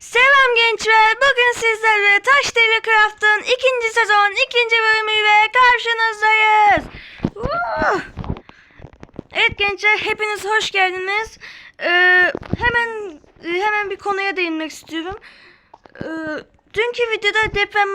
Selam gençler. Bugün sizlerle Taş Devri Craft'ın ikinci sezon ikinci bölümüyle karşınızdayız. Evet gençler hepiniz hoş geldiniz. Ee, hemen hemen bir konuya değinmek istiyorum. Ee, dünkü videoda deprem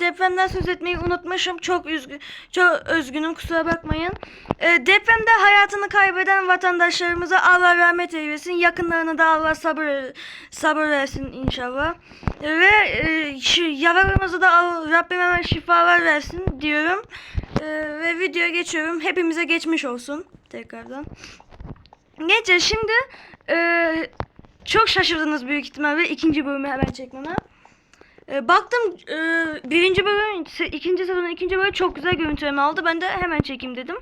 depremden söz etmeyi unutmuşum. Çok üzgün çok özgünüm kusura bakmayın. Ee, depremde hayatını kaybeden vatandaşlarımıza Allah rahmet eylesin. Yakınlarına da Allah sabır sabır versin inşallah. Ve e, şu yaralarımıza da Rabbim hemen şifalar versin diyorum. Ee, ve videoya geçiyorum. Hepimize geçmiş olsun tekrardan. Neyse şimdi e, çok şaşırdınız büyük ihtimalle ikinci bölümü hemen çekmeme. E, baktım e, birinci bölüm, ikinci sezonun ikinci bölümü çok güzel görüntüleme aldı. Ben de hemen çekeyim dedim.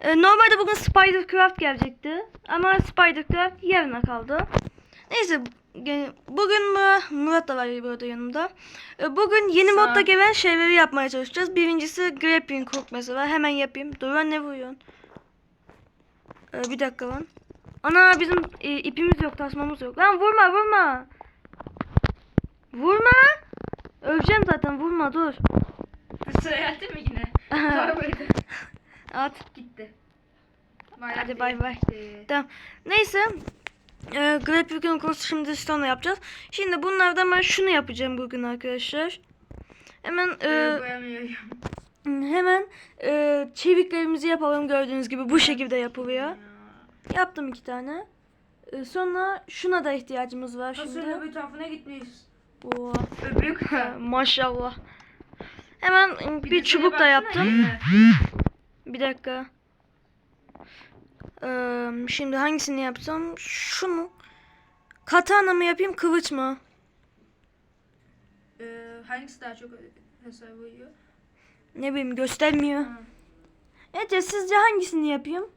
E, normalde bugün Spidercraft gelecekti. Ama Spidercraft yarına kaldı. Neyse bugün Murat, da var burada yanımda. E, bugün yeni Sağ modda gelen şeyleri yapmaya çalışacağız. Birincisi grappling hook mesela. Hemen yapayım. Dur lan ne vuruyorsun? Bir dakika lan. Ana bizim e, ipimiz yok, tasmamız yok. Lan vurma, vurma. Vurma. Öleceğim zaten, vurma dur. Attı mı yine? At. Gitti. Hadi bay bay. Tamam. Neyse. E, grappling hook şimdi sonra yapacağız. Şimdi bunlardan ben şunu yapacağım bugün arkadaşlar. Hemen e, Ee, hemen e, çeviklerimizi yapalım gördüğünüz gibi bu şekilde yapılıyor. Yaptım iki tane. E, sonra şuna da ihtiyacımız var Nasıl şimdi. öbür tarafına gitmiş? Oo. Öbür Maşallah. Hemen e, bir çubuk da yaptım. Bir dakika. Ee, şimdi hangisini yapsam? Şunu. Katana mı yapayım, kılıç mı? Ee, hangisi daha çok hasar vuruyor? Ne bileyim göstermiyor. Ha. Ece sizce hangisini yapayım?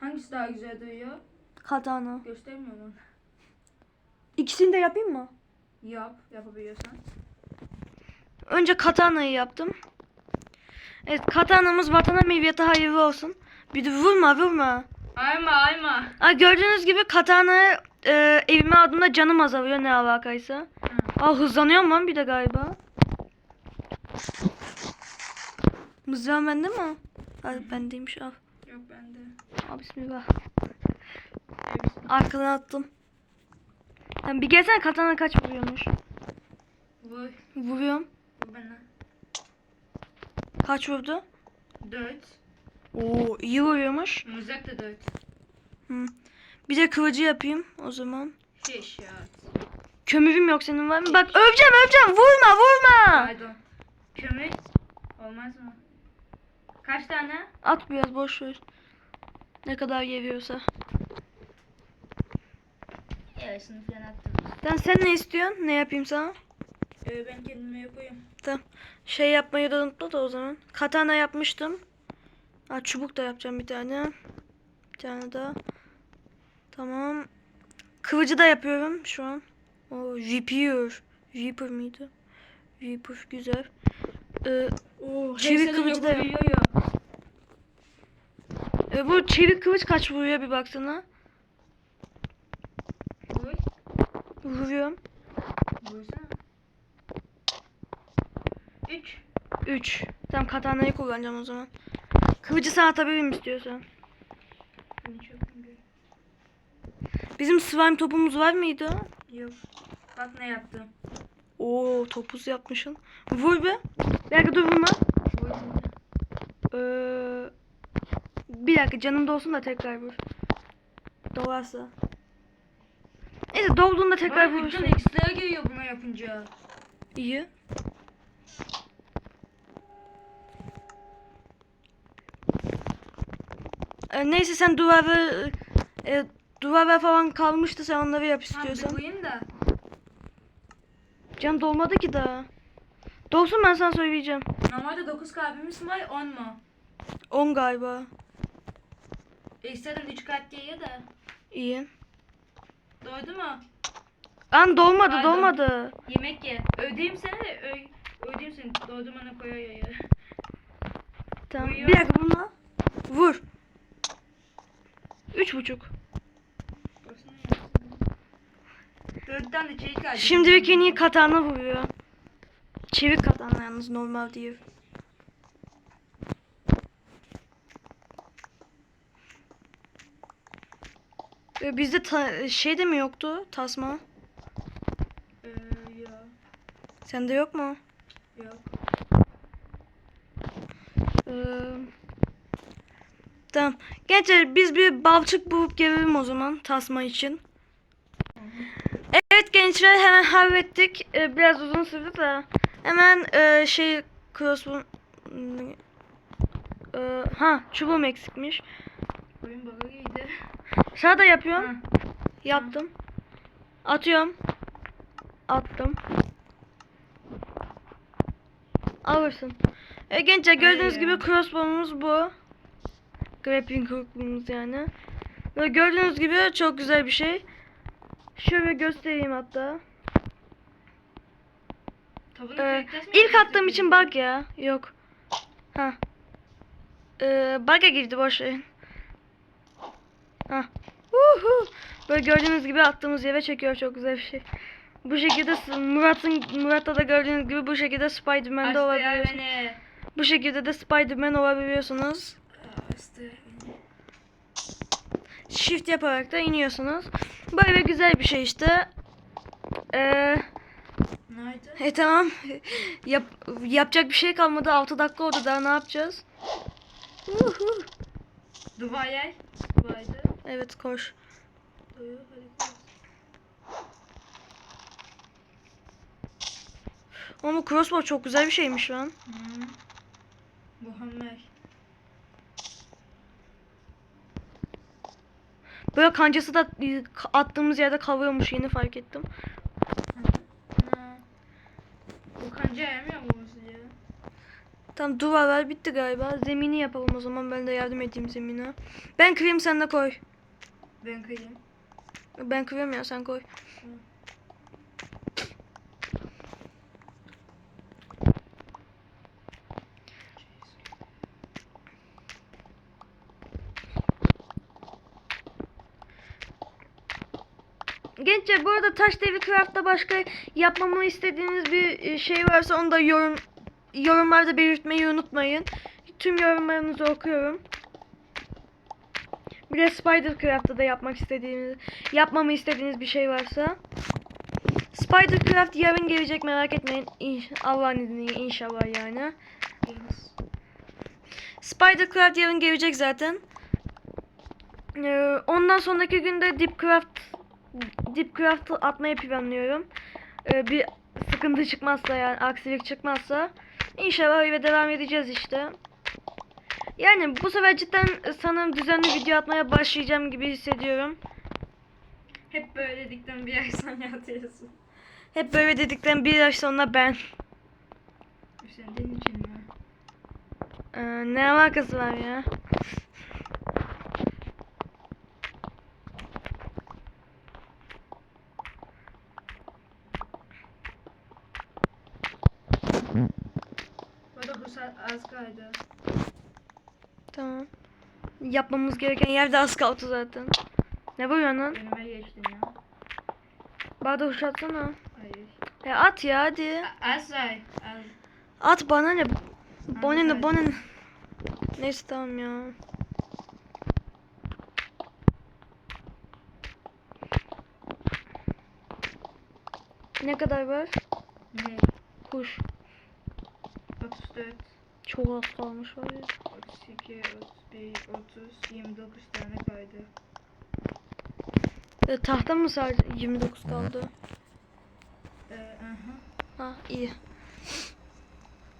Hangisi daha güzel duyuyor? Katana. Göstermiyor mu? İkisini de yapayım mı? Yap, yapabiliyorsan. Önce katanayı yaptım. Evet katanamız vatana meviyete hayırlı olsun. Bir de vurma vurma. Ayma, ayma. Aa, gördüğünüz gibi katana e, evime aldığımda canım azalıyor ne alakaysa. Aa hızlanıyorum lan bir de galiba. Mızrağın bende mi? Hadi bendeymiş al. Yok bende. Al bismillah. Arkadan attım. Sen bir gelsene katana kaç vuruyormuş. Vur. Vuruyorum. Bana. Kaç vurdu? Dört. Oo iyi vuruyormuş. Mızrak da dört. Hı. Bir de kılıcı yapayım o zaman. Şey şart. Kömürüm yok senin var mı? Bak öveceğim öveceğim vurma vurma. Pardon. Kömür. Olmaz mı? Kaç tane? At biraz boş ver. Ne kadar geliyorsa. Yarısını falan attım. Sen sen ne istiyorsun? Ne yapayım sana? Ee, ben kendime yapayım. Tamam. Şey yapmayı da unutma da o zaman. Katana yapmıştım. Ha, çubuk da yapacağım bir tane. Bir tane daha. Tamam. Kılıcı da yapıyorum şu an. O Reaper. Reaper miydi? Reaper güzel. Ee, Oo, Çevik kılıcı da yap. e, bu çevik kılıç kaç vuruyor bir baksana. Vur. Vuruyorum. Vursana. Üç. 3. Tamam katanayı kullanacağım o zaman. Kılıcı sana atabilirim istiyorsan. Bizim slime topumuz var mıydı? Yok. Bak ne yaptım. Oo topuz yapmışsın. Vur be. Bir dakika dur vurma. Vur. Ee, bir dakika canım dolsun da tekrar vur. Dolarsa. Neyse dolduğunda tekrar vurursun. üçten ekstra geliyor buna yapınca. İyi. Ee, neyse sen duvarı e, duvarlar falan kalmıştı sen onları yap Tamam bir istiyorsan. koyayım da. Can dolmadı ki daha. Dolsun ben sana söyleyeceğim. Normalde 9 kalbimiz var 10 mu? 10 galiba. E istedim 3 kalp geliyor da. İyi. Doydu mu? Lan dolmadı Pardon. dolmadı. Yemek ye. Ödeyim seni de ö ödeyim seni. Doydu bana koyuyor ya. Tamam. Uyuyor. Bir dakika bununla. Vur. Üç buçuk. Sandıktan da çelik aldım. Şimdilik en iyi katana vuruyor. Çevik katana yalnız normal değil. Bizde ta- şey de mi yoktu tasma? Ee, yok. Sende yok mu? Yok. Ee, tamam. Gençler biz bir balçık bulup gelelim o zaman tasma için. Evet gençler hemen hallettik. Ee, biraz uzun sürdü de. Hemen e, şey crossbow Ee, ha çubuğum eksikmiş. Oyun bug'a girdi. Sağda yapıyorum. Ha. Yaptım. Atıyorum. Attım. Alırsın. E, gençler gördüğünüz gibi crossbow'umuz bu. Grappling hook'umuz yani. Ve gördüğünüz gibi çok güzel bir şey. Şöyle göstereyim hatta. Tabanı Ee, ilk attığım için bug ya. Yok. Ha. Ee, bug'a girdi boş. Ha. Uhu. Böyle gördüğünüz gibi attığımız yere çekiyor çok güzel bir şey. Bu şekilde Murat'ın Murat'ta da gördüğünüz gibi bu şekilde Spider-Man'de olabiliyorsunuz. Bu şekilde de Spider-Man olabiliyorsunuz. Shift yaparak da iniyorsunuz. Böyle güzel bir şey işte. Ee, Nerede? E tamam. Yap, yapacak bir şey kalmadı. 6 dakika oldu daha ne yapacağız? Uhu. Duvar Duvardı. Evet koş. Ama crossbow çok güzel bir şeymiş lan. Hı. Muhammed. Böyle kancası da e, attığımız yerde kavuyormuş yeni fark ettim. Bu kanca yayamıyor mu ya? Tamam duvarlar bitti galiba. Zemini yapalım o zaman. Ben de yardım edeyim zemine. Ben kırayım sen de koy. Ben kıyayım. Ben kırıyorum ya sen koy. Gençler bu arada Taş Devri Craft'ta başka yapmamı istediğiniz bir e, şey varsa onu da yorum yorumlarda belirtmeyi unutmayın. Tüm yorumlarınızı okuyorum. Bir de Spidercraft'ta da yapmak istediğiniz, yapmamı istediğiniz bir şey varsa. Spidercraft yarın gelecek merak etmeyin. İnş Allah'ın izniyle inşallah yani. Spidercraft yarın gelecek zaten. Ee, ondan sonraki günde Deepcraft Deepcraft atmayı planlıyorum. Ee, bir sıkıntı çıkmazsa yani aksilik çıkmazsa inşallah öyle devam edeceğiz işte. Yani bu sefer cidden sanırım düzenli video atmaya başlayacağım gibi hissediyorum. Hep böyle dedikten bir ay sonra atıyorsun. Hep böyle dedikten bir yaş sonra ben. Senin için mi? Ee, ne alakası var ya? Bu arada bu saat az kaldı. Tamam. Yapmamız gereken yerde az kaldı zaten. Ne vuruyorsun lan? Önüme geçtin ya. Bana da atsana. Hayır. Ya at ya hadi. A- Az say. Az. At bana ne? Bana ne? Neyse tamam ya. Ne kadar var? Ne? Kuş. 34, Çok az kalmış var ya. 32, 31, 30, 29 tane kaydı. E, tahta mı sadece 29 kaldı? Ee, aha. Ha iyi.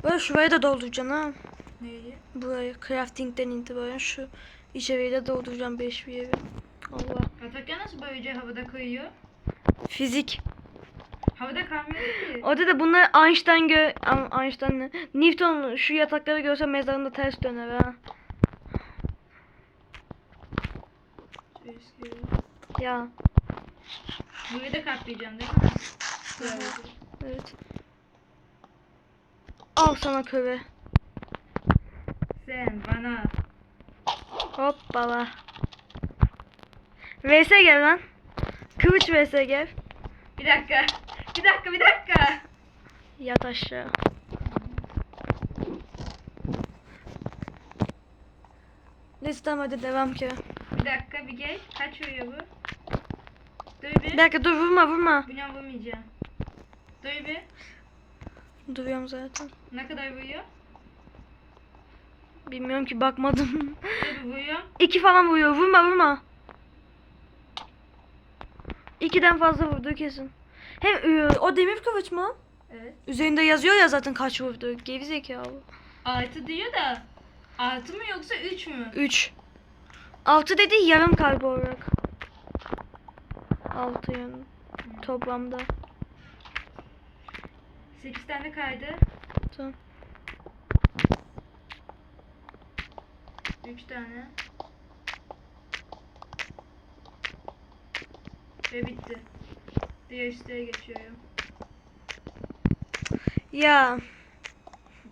Böyle şurayı da dolduracaksın ha. Neyi? Burayı crafting'den itibaren şu içeriği de dolduracağım 5 bir yere. Allah. Atakya nasıl böylece havada kayıyor? Fizik. Havada kalmıyor ki. Orada da bunlar Einstein gö Einstein ne? Newton şu yatakları görse mezarında ters döner ha. Ya Burayı da katlayacaksın değil mi? Evet. evet. Al sana köve. Sen bana. Hoppala. VS gel lan. Kılıç VS gel. Bir dakika. Bir dakika bir dakika. Yat aşağı. Neyse tamam hadi devam ki. Bir dakika bir geç. Kaç vuruyor bu? Dur bir. Bir dakika dur vurma vurma. Buna vurmayacağım. Dur bir. Duruyorum zaten. Ne kadar vuruyor? Bilmiyorum ki bakmadım. Dur bir vuruyor. İki falan vuruyor. Vurma vurma. İkiden fazla vurdu kesin. Hem e, o demir kılıç mı? Evet. Üzerinde yazıyor ya zaten kaç vurdu. Gerizekalı. Altı diyor da. Altı mı yoksa üç mü? 3. 6 dedi yarım kalp olarak. 6 yani toplamda. Sekiz tane kaydı. Tamam. Üç tane. Ve bitti. Diğer siteye geçiyorum. Ya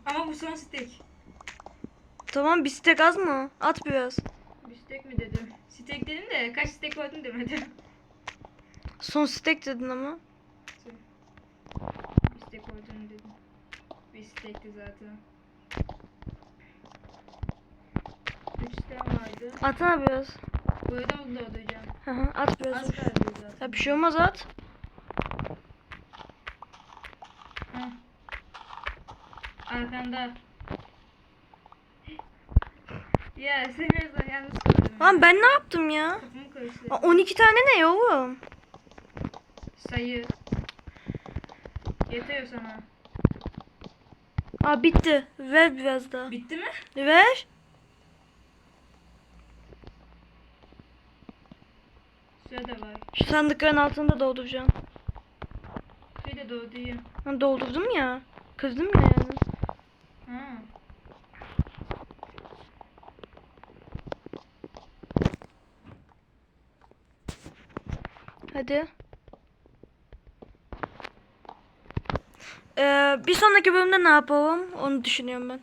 Ama bu son stek. tamam bir stek az mı? At biraz. Bir stek mi dedim? Stek dedim de kaç stek olduğunu demedim. Son stek dedin ama. Bir stek olduğunu dedim. Bir stekti zaten. Üç stek vardı. Atsana biraz. Burada mı dolduracağım? Hı hı, at biraz. Az kaldı zaten. Ya bir şey olmaz at. Heh. Arkanda. Ya yüzünden yalnız kaldım. Lan ben ne yaptım ya? Kafamı. Aa, 12 tane ne oğlum? Sayı. Yetiyor sana. Aa bitti. Ver biraz daha. Bitti mi? Ver. Süre de var. Şu sandıkların altında dolduracağım. Doğduyum. Ha, doldurdum ya. Kızdım ya yani. Ha. Hadi. Ee, bir sonraki bölümde ne yapalım? Onu düşünüyorum ben.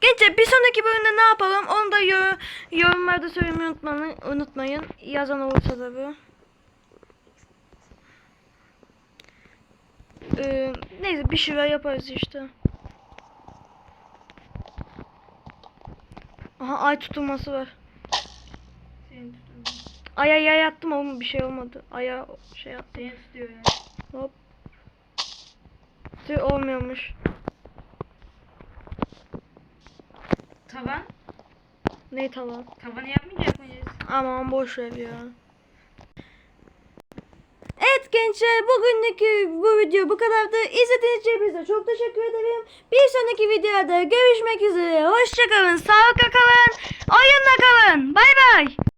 Gençler bir sonraki bölümde ne yapalım? Onu da yor- yorumlarda söylemeyi unutmayın. unutmayın. Yazan olursa tabii. Ee, neyse bir şeyler yaparız işte. Aha ay tutulması var. Aya yay attım ama bir şey olmadı. Aya şey yaptım. Seni tutuyorum. Hop. Tüh olmuyormuş. Tavan. Ne tavan? Tavanı yapmayacak mıyız? Aman boş ver ya. Gençler bugünkü bu video bu kadardı. İzlediğiniz için hepinize çok teşekkür ederim. Bir sonraki videoda görüşmek üzere. Hoşçakalın, sağlıkla kalın, oyunla kalın. Bay bay.